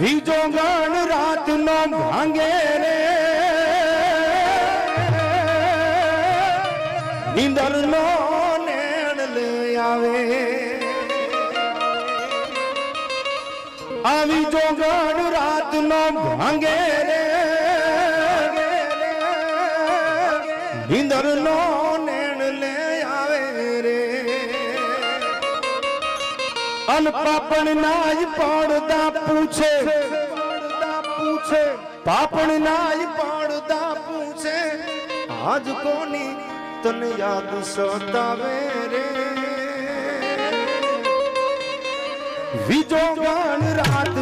બીજો ગણ રાત નો ભાંગે રે. નીંદર નો નેણ લે આવે. આવી જો ગણ રાત નો ભાંગે રે. નીંદર નો નેણ લે આવે રે. અન પાપણ પડદા પૂછે પૂછે પાપણ નાય પાડતા પૂછે આજ કોની તને યાદ સતાવે રે? વિજો ગાન રાત